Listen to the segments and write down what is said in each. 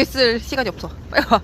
있을 시간이 없어. 빨리 와.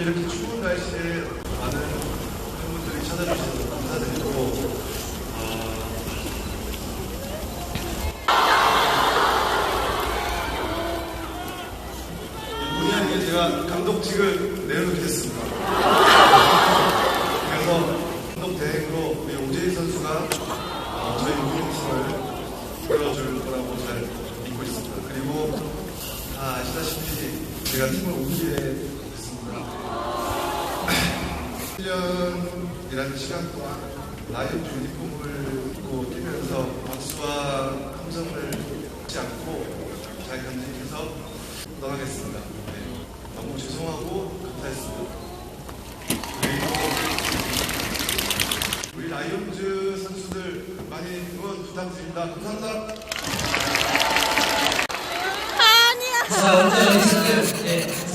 이렇게 추운 날씨에 많은 팬분들이 찾아주셔서 감사드리고 어, 본의 아니게 제가 감독직을 내려놓게 됐습니다. 그래서 감독 대행으로 우리 오재희 선수가 어, 저희 유니팀을 이끌어줄 거라고 잘 믿고 있습니다. 그리고 다 아시다시피 제가 팀을 옮기게 됐습니다. 1년이라는 시간 동안 라이언 유니폼을 입고 뛰면서 박수와 함성을 잊지 않고 잘 견디해서 떠나겠습니다. 네, 너무 죄송하고 감사했습니다. 그리고 우리 라이온즈 선수들 많이 응원 부탁드립니다. 감사합니다. 자, 오늘 지금 네,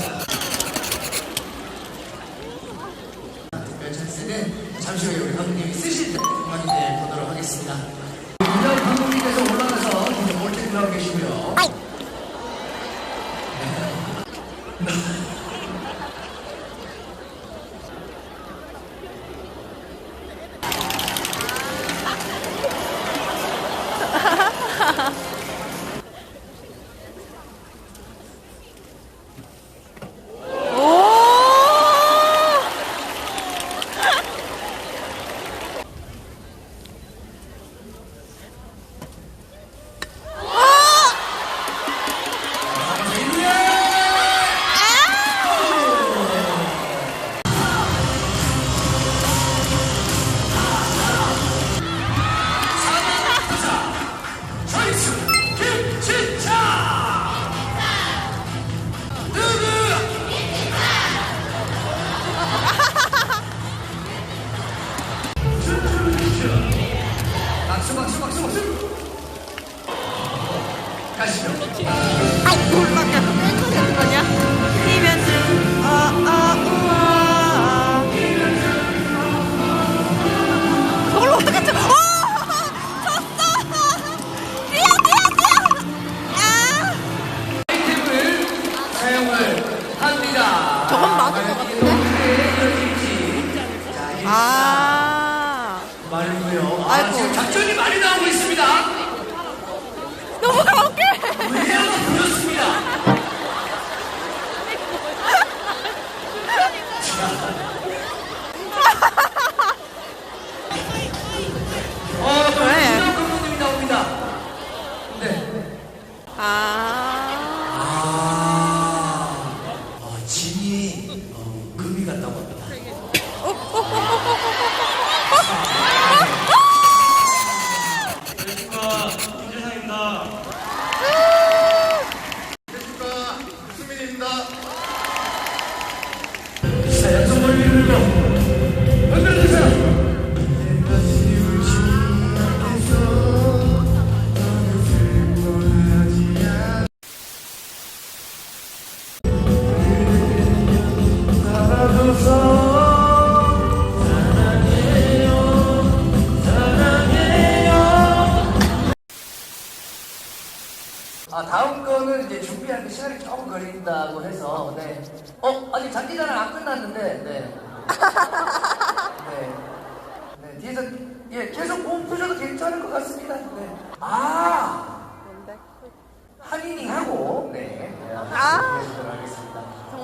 저건 맞을 것 같은데? 아. 말고요 아. 지금 작전이 많이 나오고 있습니다 너무 가혹해! 보였습니다 어, 또 그래. 김정 감독님이 나옵니다. 네. 아. 아직 장기자랑 안 끝났는데, 네. 네. 네, 뒤에서, 예, 계속 몸 푸셔도 괜찮을 것 같습니다. 네. 아! 한이닝하고, 네. 네, 아.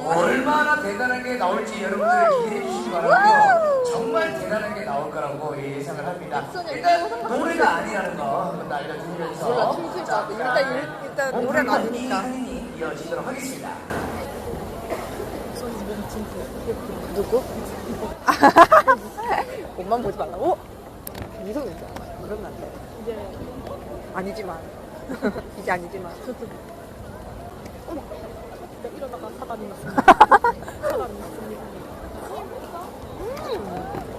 얼마나 대단한 게 나올지 여러분들 기대해 주시기 바라고요. 정말 대단한 게 나올 거라고 예상을 합니다. 일단 노래가 아니라는 거더 알려드리면서 같아. 일단 일- 일단 노래가 아니니까. 이어지도록 하겠습니다. 누구? 옷만 보지 말라고? 미성이잖아. 그러면 안 돼. 이제 아니지만 이제 아니지만. 어머, 내가 이러다가 사단이 났습니다. 사단이 났습니다. 손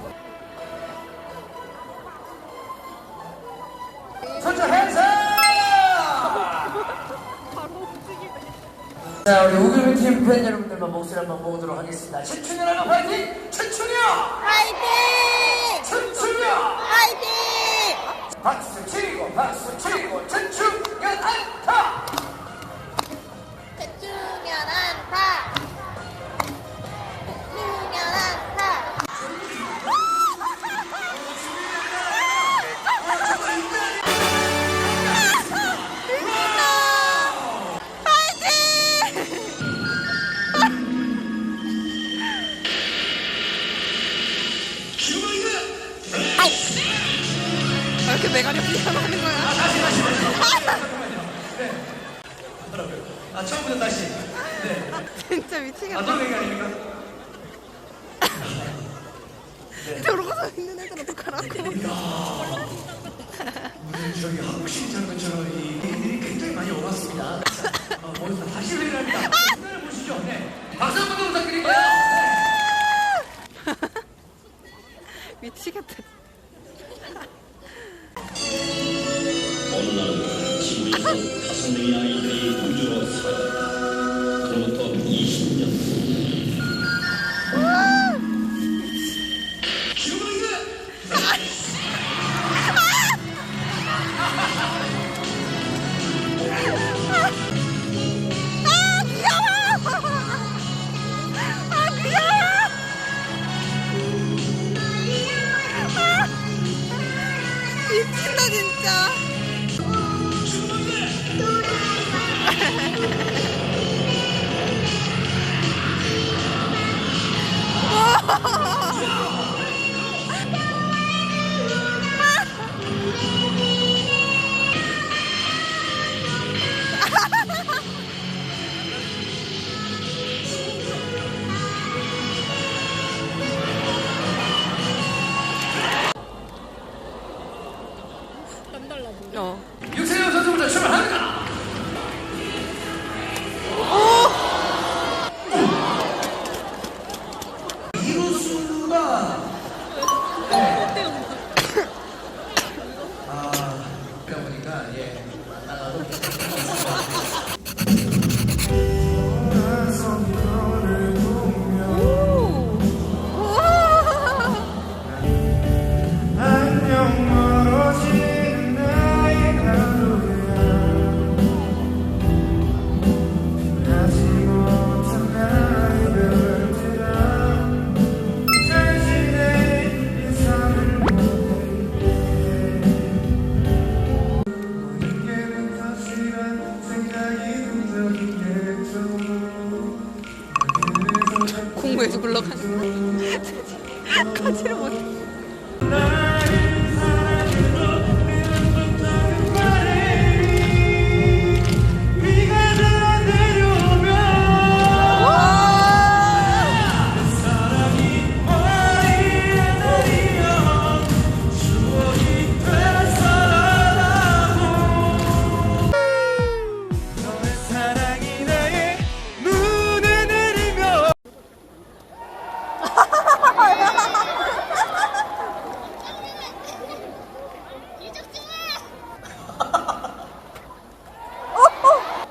자, 우리 우글미 팀팬 여러분들만 목소리 한번 모으도록 하겠습니다. 춘춘이 여러분 화이팅! 춘춘이요! 화이팅! 춘춘이요! 화이팅! 박수 치고 박수 치고 아, 처음부터 다시. 진짜 미치겠다. 아, 노래가 아닙니까? 저러고서 있는 애들 어떡하라고. 무슨 저기 혹시 저런 것처럼 이 일들이 굉장히 많이 오갔습니다. 어, 모두 다 다시 회의합니다. 기다려보시죠. 네. 박수 한 번 더 부탁드릴게요. 미치겠다. 어느 날 지구에서 다섯 명의 아이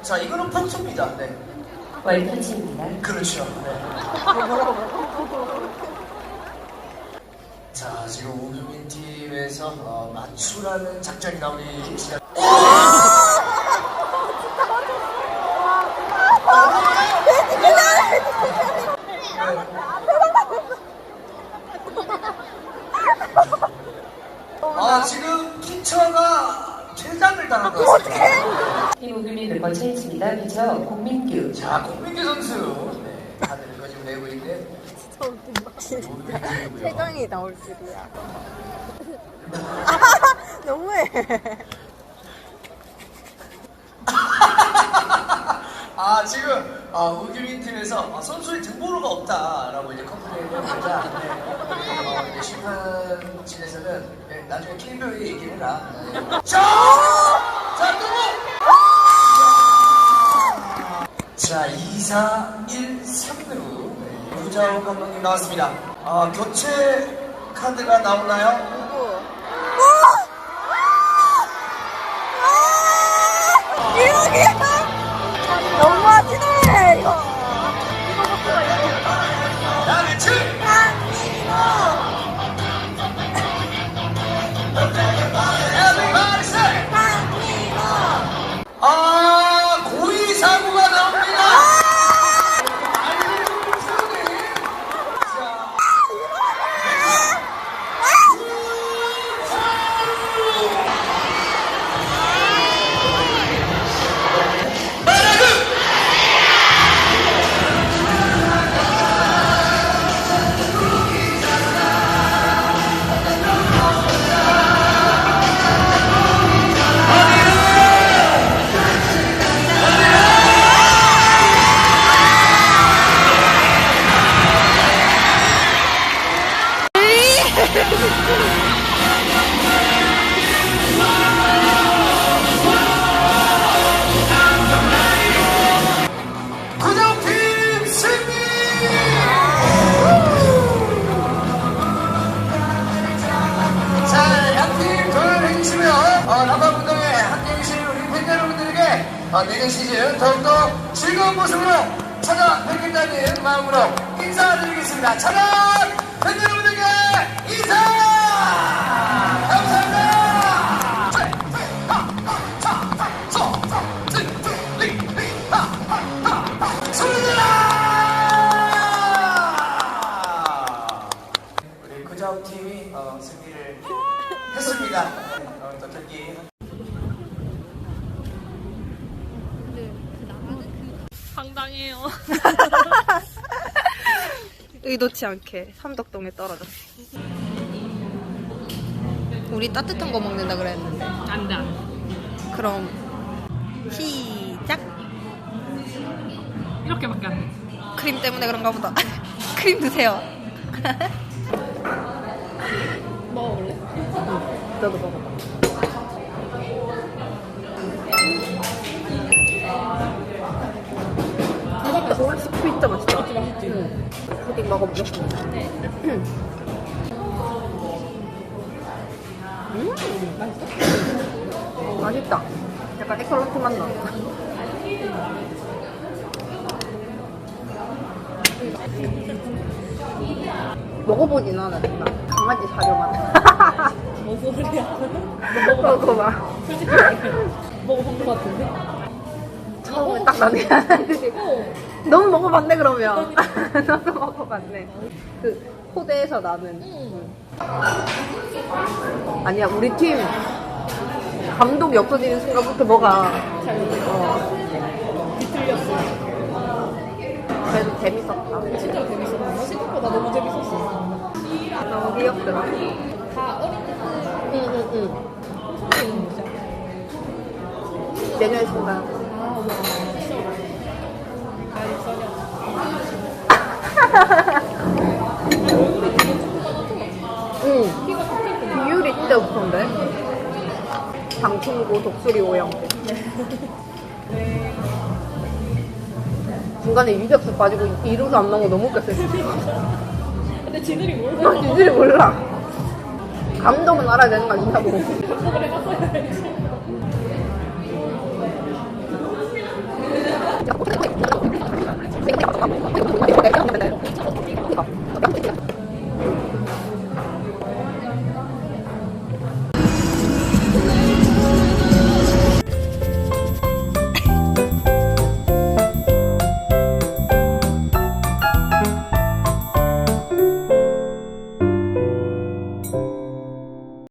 자, 이거는 폭소입니다. 네. 월터치입니다. 그렇죠. 네. 자, 지금 우주민 팀에서 어, 맞추라는 작전이 나오기 시작. 아 지금 피처가 퇴장을 당한 것 같습니다. 팀 우규민 멤버 체인지입니다. 피처 공민규. 자 공민규 선수 네, 카드를 거지고 내고 있는데 태강이 나올 줄이야. 너무해. 아 지금 어, 우규민 팀에서 어, 선수의 등번호가 없다라고 이제 컴플레인을 하자 네. 어, 이제 심판진에서는 네, 나중에 KBO에 얘기를 해라 네. 자 감독님 나왔습니다 아, 교체 카드가 나오나요? 이러기야. 너무하 어, 내년 시즌 더욱더 즐거운 모습으로 찾아뵙겠다는 마음으로 인사드리겠습니다. 차량 팬 여러분들에게 인사! 감사합니다! 소리들아! 우리 구자욱 팀이 어, 승리를 했습니다. 네, 어, 또 경기 당해요. 의도치 않게 삼덕동에 떨어졌어. 우리 따뜻한 거 먹는다 그랬는데. 안 돼, 안 돼. 그럼 시작. 이렇게밖에 안 돼. 크림 때문에 그런가 보다. 크림 드세요. 먹어볼래? 너도 먹어. 진짜 맛있다. 맛있지. 푸딩 먹어보자. 음, 맛있어? 맛있다. 약간 에컬로트 맛 나. 먹어보진 정말. 강아지 사료 맛. 뭔 소리야? 먹어봐. 솔직히 먹어본 것 같은데? 처음에 딱 나네. 너무 먹어봤네, 그러면. 너도 먹어봤네. 그, 코대에서 나는. 아니야, 우리 팀 감독이 없어지는 순간부터 뭐가. 어. 뒤틀렸어. 그래도 재밌었다. 진짜 재밌었어. 생각보다 너무 재밌었어. 너무 귀엽더라. 다 어린 듯 응, 응, 응. 소리는 거죠. 내년에 순간. 아, 어머. 진짜. 아, 입사냐. 얼굴이 되게 조그만하죠? 응. 키가 크게 비율이 진짜 좋던데? 방충고 독수리 오형. 중간에 유격수 빠지고 이루도 안 나온 거 너무 웃겼어요. 근데 지들이 몰라. 나 진짜 몰라. 감독은 알아야 되는 거 아니냐고. 그걸 해봤어야 지